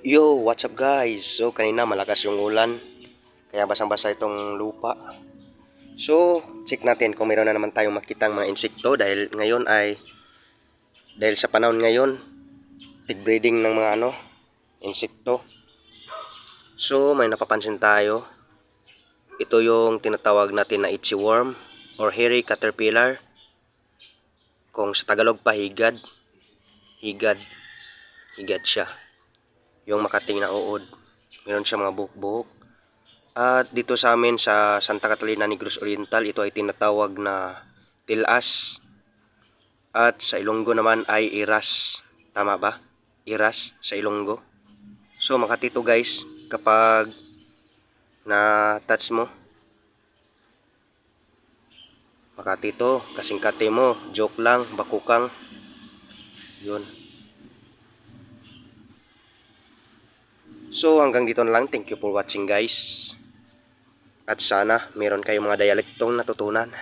Yo, what's up guys? So, kanina malakas yung ulan. Kaya basang-basa itong lupa. So, check natin kung meron na naman tayong makitang mga insekto dahil ngayon ay dahil sa panahon ngayon, pig breeding ng mga ano, insekto. So, may napapansin tayo. Ito yung tinatawag natin na itchy worm or hairy caterpillar. Kung sa Tagalog pa higad, higad, higad siya yung makating na uod. Meron siya mga buhok-buhok. At dito sa amin sa Santa Catalina Negros Oriental, ito ay tinatawag na tilas. At sa Ilonggo naman ay iras. Tama ba? Iras sa Ilonggo. So makatito guys, kapag na touch mo, makatito, kasingkate mo, joke lang, bakukang, yun. So hanggang dito na lang. Thank you for watching guys. At sana meron kayong mga dialektong natutunan.